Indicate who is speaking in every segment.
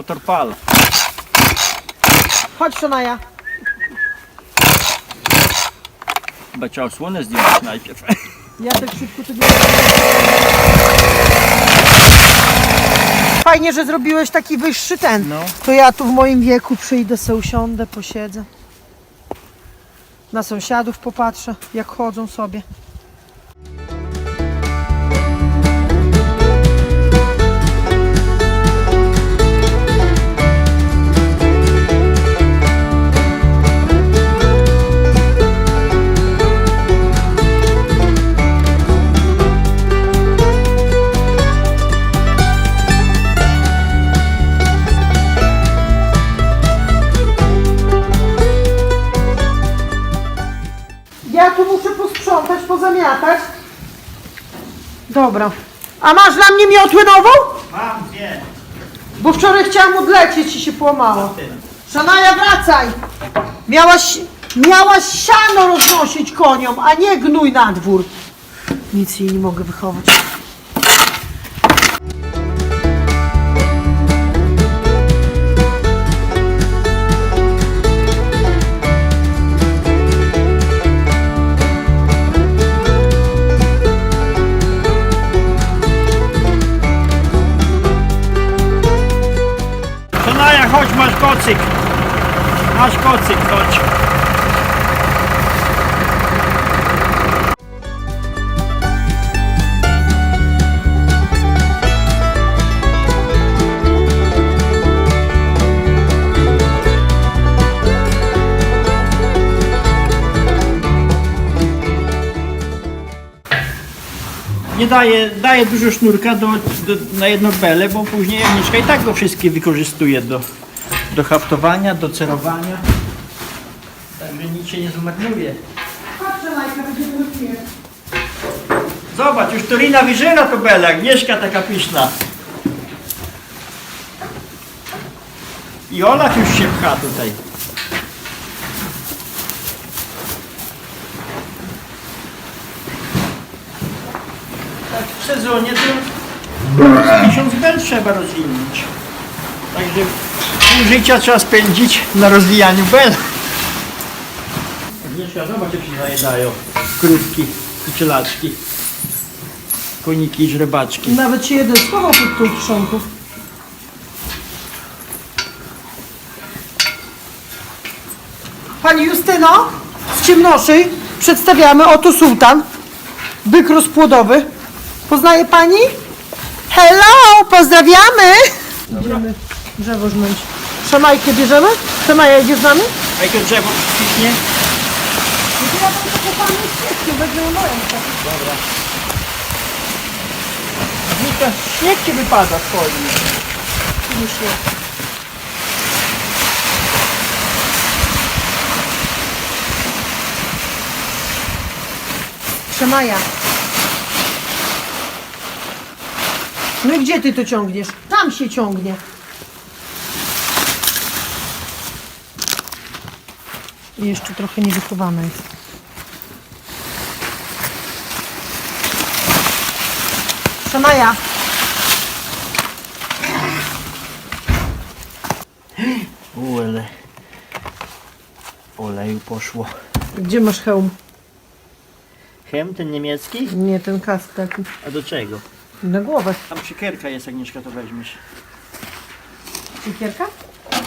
Speaker 1: Motor pal.
Speaker 2: Chodź Szanaja.
Speaker 1: Chyba trzeba osłonę zdjąć najpierw.
Speaker 2: Ja tak szybko tego nie Fajnie, że zrobiłeś taki wyższy ten.
Speaker 1: No.
Speaker 2: To ja tu w moim wieku przyjdę, se usiądę, posiedzę. Na sąsiadów popatrzę, jak chodzą sobie. Dobra. A masz dla mnie miotłę nową?
Speaker 1: Mam dwie.
Speaker 2: Bo wczoraj chciałam odlecieć i się połamało. Szanaja, wracaj! Miałaś, miałaś siano roznosić koniom, a nie gnój na dwór. Nic jej nie mogę wychować.
Speaker 1: Masz kocyk. Masz kocyk, chodź. Nie daje, daje dużo sznurka do, do, na jedno bele, bo później Agnieszka i tak go wszystkie wykorzystuje do, do haftowania, do cerowania. Także nic się nie zmarnuje.
Speaker 2: Patrz, Szanajka, będziemy robić.
Speaker 1: Zobacz, już Torina wyżera to bele, Agnieszka taka pyszna. I Olaf już się pcha tutaj. Tak w sezonie to tysiąc bel trzeba rozwinąć. Także pół życia trzeba spędzić na rozwijaniu bel. Agnieszka, zobacz jak się zajedają krówki i cielaczki. Koniki i żrebaczki.
Speaker 2: Nawet się jeden schował pod tą kiszonką. Pani Justyno, z Ciemnoszej przedstawiamy, oto sułtan, byk rozpłodowy. Poznaje Pani? Hello, pozdrawiamy! Idziemy drzewo żmąć. Szamajkę bierzemy? Szamaja, idziesz z nami?
Speaker 1: A jakie drzewo piśnie?
Speaker 2: Ja tam zakopamy śniegiem, wezmę moją.
Speaker 1: Dobra. Nika, śnieg ci wypada twoim.
Speaker 2: Myślę. Przemaja. No i gdzie ty to ciągniesz? Tam się ciągnie. Jeszcze trochę niewychowane jest. Przemaja.
Speaker 1: Ule. Oleju poszło.
Speaker 2: Gdzie masz hełm?
Speaker 1: Hem ten niemiecki?
Speaker 2: Nie, ten kask taki.
Speaker 1: A do czego?
Speaker 2: Na głowę.
Speaker 1: Tam siekierka jest, Agnieszka, to weźmiesz.
Speaker 2: Siekierka?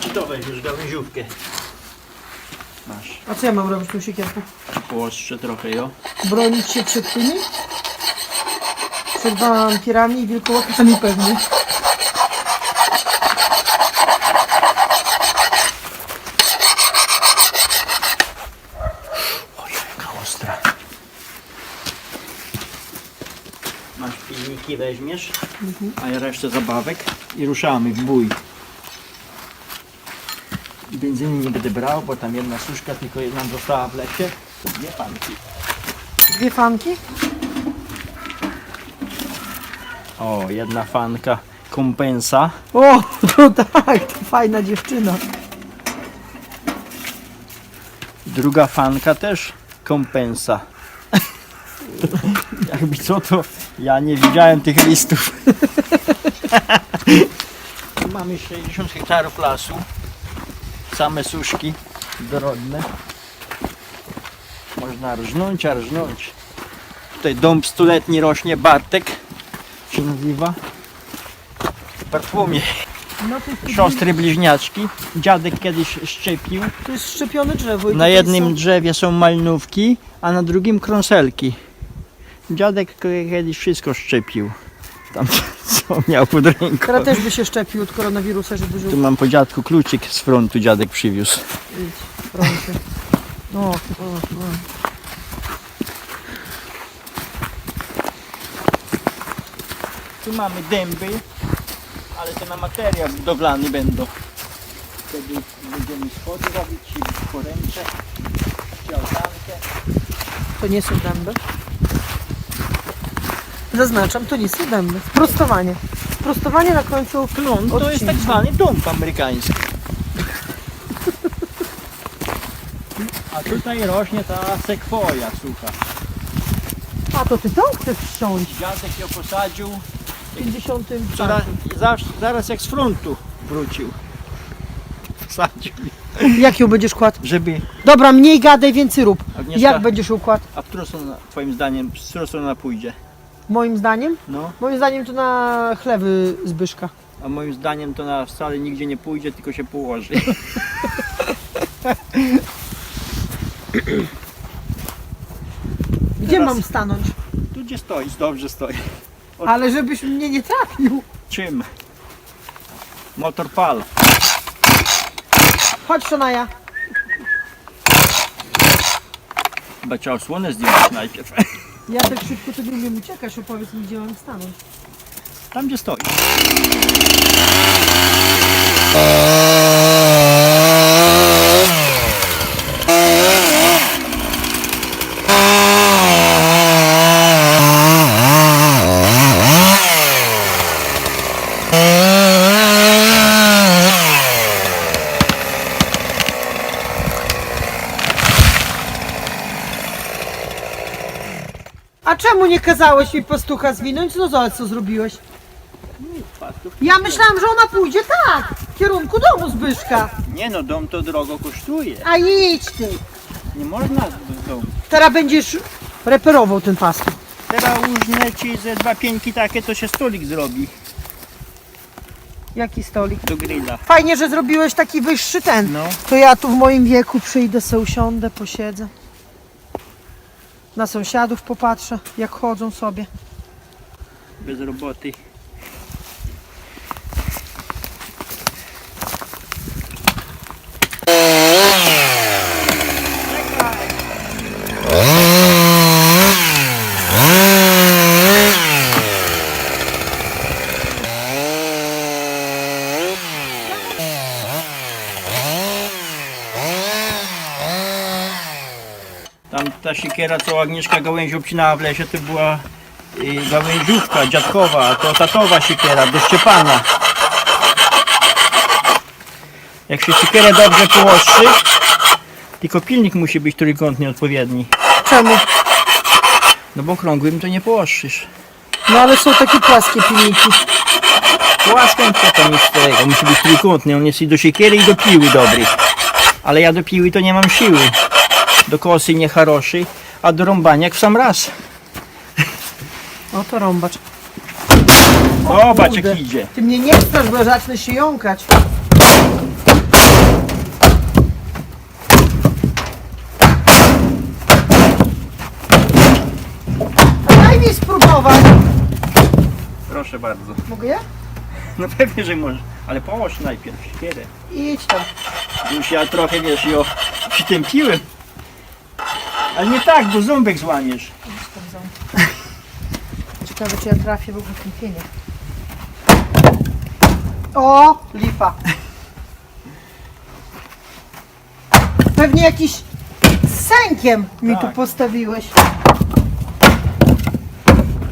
Speaker 1: Czy to weźmiesz, gałęziówkę? Masz.
Speaker 2: A co ja mam robić tą siekierką?
Speaker 1: Płoszcze trochę, jo.
Speaker 2: Bronić się przed tymi? Przed wampirami i wilkołakami pewnie.
Speaker 1: Oj, jaka ostra. Masz pilniki, weźmiesz, a ja resztę zabawek i ruszamy w bój. Benzyny nie będę brał, bo tam jedna suszka tylko jedna została w lesie. To dwie panki.
Speaker 2: Dwie fanki?
Speaker 1: O, jedna fanka kompensa.
Speaker 2: O, to tak, to fajna dziewczyna.
Speaker 1: Druga fanka też kompensa. Jakby co to, ja nie widziałem tych listów. Mamy 60 hektarów lasu. Same suszki dorodne. Można rżnąć, a rżnąć. Tutaj dąb stuletni rośnie, Bartek się nazywa. Bartłomiej.
Speaker 2: No jest,
Speaker 1: Siostry bliźniaczki. Dziadek kiedyś szczepił.
Speaker 2: to jest szczepione drzewo.
Speaker 1: Na jednym
Speaker 2: są-
Speaker 1: drzewie są malnówki, a na drugim krąselki. Dziadek kiedyś wszystko szczepił. Tam co miał pod ręką.
Speaker 2: Teraz też by się szczepił od koronawirusa, żeby żył.
Speaker 1: Tu mam po dziadku kluczyk z frontu dziadek przywiózł.
Speaker 2: Idź, proszę. O, o, o.
Speaker 1: Tu mamy dęby, ale to na materiał budowlany będą. Wtedy będziemy schody robić, poręcze, czy altankę.
Speaker 2: To nie są dęby. Zaznaczam, to nie są dęby. Prostowanie. Prostowanie na końcu
Speaker 1: Klon to jest tak
Speaker 2: odcinka.
Speaker 1: zwany dąb amerykański. A tutaj rośnie ta sekwoja sucha.
Speaker 2: A to ty tą chcesz wsiąść
Speaker 1: Dziadek ją posadził,
Speaker 2: w 50.
Speaker 1: zaraz, zaraz, zaraz jak z frontu wrócił. Wsadził,
Speaker 2: Jak ją będziesz kładł?
Speaker 1: żeby...
Speaker 2: Dobra, mniej gadaj, więcej rób.
Speaker 1: Agnieszka,
Speaker 2: Jak będziesz ją kładł?
Speaker 1: A w którą stronę, twoim zdaniem, z którą stronę pójdzie?
Speaker 2: Moim zdaniem?
Speaker 1: No,
Speaker 2: Moim zdaniem to na chlewy Zbyszka.
Speaker 1: a moim zdaniem to na wcale nigdzie nie pójdzie, tylko się położy.
Speaker 2: Gdzie
Speaker 1: Teraz-
Speaker 2: mam stanąć?
Speaker 1: Tu gdzie stoisz, dobrze stoi. Od-
Speaker 2: Ale żebyś mnie nie trafił.
Speaker 1: Czym? Motor pal.
Speaker 2: Chodź, Szanaja.
Speaker 1: Chyba trzeba osłonę zdjąć najpierw.
Speaker 2: Ja tak szybko to nie umiem uciekać, opowiedz mi, gdzie mam stanąć.
Speaker 1: Tam gdzie stoi.
Speaker 2: A czemu nie kazałeś mi pastucha zwinąć? No zobacz, co zrobiłeś. Ja myślałam, że ona pójdzie tak, w kierunku domu Zbyszka.
Speaker 1: Nie no, dom to drogo kosztuje.
Speaker 2: A idź ty.
Speaker 1: Nie można do domu.
Speaker 2: Teraz będziesz reperował ten pastuch.
Speaker 1: Teraz różne ci ze dwa pieńki takie, to się stolik zrobi
Speaker 2: Jaki stolik?
Speaker 1: do grilla.
Speaker 2: Fajnie, że zrobiłeś taki wyższy ten.
Speaker 1: No,
Speaker 2: To ja tu w moim wieku przyjdę, se usiądę, posiedzę. Na sąsiadów popatrzę, jak chodzą sobie.
Speaker 1: bez roboty. Tam ta siekiera, co Agnieszka gałęzi obcinała w lesie, to była y, gałęziówka dziadkowa, to tatowa siekiera do Szczepana. Jak się siekierę dobrze połostrzy, tylko pilnik musi być trójkątnie odpowiedni.
Speaker 2: Czemu?
Speaker 1: No bo okrągłym to nie połostrzysz.
Speaker 2: No ale są takie płaskie pilniki.
Speaker 1: Płaską to tam nic tego, musi być trójkątny, on jest i do siekiery i do piły dobry. Ale ja do piły to nie mam siły. Do kosy nie haroszy, a do rąbania jak w sam raz.
Speaker 2: O to rąbacz.
Speaker 1: Zobacz
Speaker 2: Kurde.
Speaker 1: jak idzie.
Speaker 2: Ty mnie nie strasz, bo zacznę się jąkać. A Daj mi spróbować.
Speaker 1: Proszę bardzo.
Speaker 2: Mogę ja?
Speaker 1: No pewnie, że możesz, ale połóż najpierw siekierę.
Speaker 2: Idź tam.
Speaker 1: Już ja trochę wiesz, ją przytępiłem. Ale nie tak, bo ząbek złamiesz.
Speaker 2: Ciekawe, czy ja trafię w ogóle w kąpienie. O, lipa. Pewnie jakiś sękiem mi tu
Speaker 1: Tak.
Speaker 2: postawiłeś.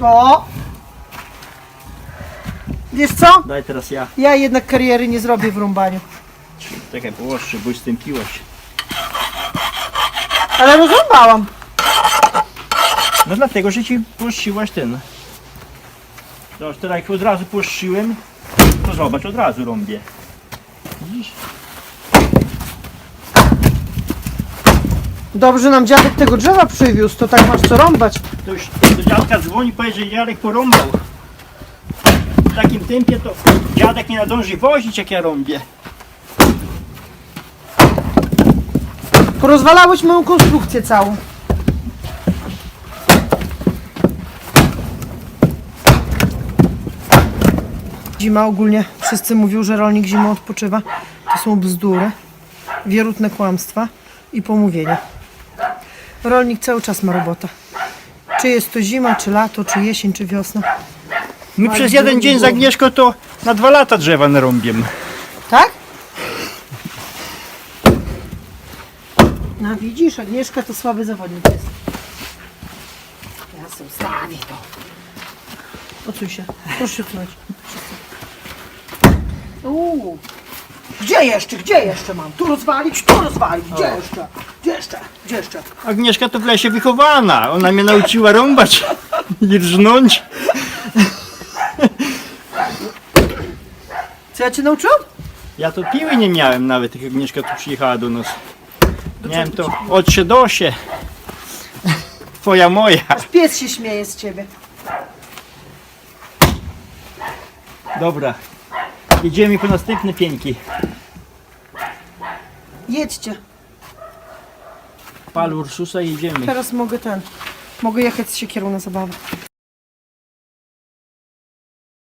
Speaker 2: O! Wiesz co?
Speaker 1: Daj teraz ja.
Speaker 2: Ja jednak kariery nie zrobię w rąbaniu.
Speaker 1: Czekaj, położę, bo już stępiłeś.
Speaker 2: Ale rozrąbałam.
Speaker 1: No dlatego, że ci poszczyłaś ten. Zobacz, teraz jak od razu poszczyłem, to zobacz, od razu rąbię. Widzisz?
Speaker 2: Dobrze nam dziadek tego drzewa przywiózł, to tak masz co rąbać.
Speaker 1: To już do dziadka dzwoni, powie, że dziadek porąbał. W takim tempie to dziadek nie nadąży wozić, jak ja rąbię.
Speaker 2: Porozwalałeś moją konstrukcję całą. Zima ogólnie, wszyscy mówią, że rolnik zimą odpoczywa. To są bzdury, wierutne kłamstwa i pomówienia. Rolnik cały czas ma robotę. Czy jest to zima, czy lato, czy jesień, czy wiosna.
Speaker 1: My
Speaker 2: Ale
Speaker 1: przez jeden dzień z. Agnieszką to na dwa lata drzewa narąbiem.
Speaker 2: Tak? No widzisz, Agnieszka to słaby zawodnik jest. Ja sobie ustawię to. Odsuń się. Proszę się odsunąć. Uuu. Gdzie jeszcze? Gdzie jeszcze mam? Tu rozwalić, tu rozwalić. Gdzie jeszcze? Gdzie jeszcze? Gdzie jeszcze?
Speaker 1: Agnieszka to w lesie wychowana. Ona mnie nauczyła rąbać i rżnąć.
Speaker 2: Co ja cię nauczyłam?
Speaker 1: Ja to piły nie miałem nawet, jak Agnieszka tu przyjechała do nas. Miałem to od siedosie. Twoja moja.
Speaker 2: Aż pies się śmieje z ciebie.
Speaker 1: Dobra. Idziemy po następne pieńki.
Speaker 2: Jedźcie.
Speaker 1: Pal Ursusa i idziemy.
Speaker 2: Teraz mogę ten. Mogę jechać z siekierą na zabawę.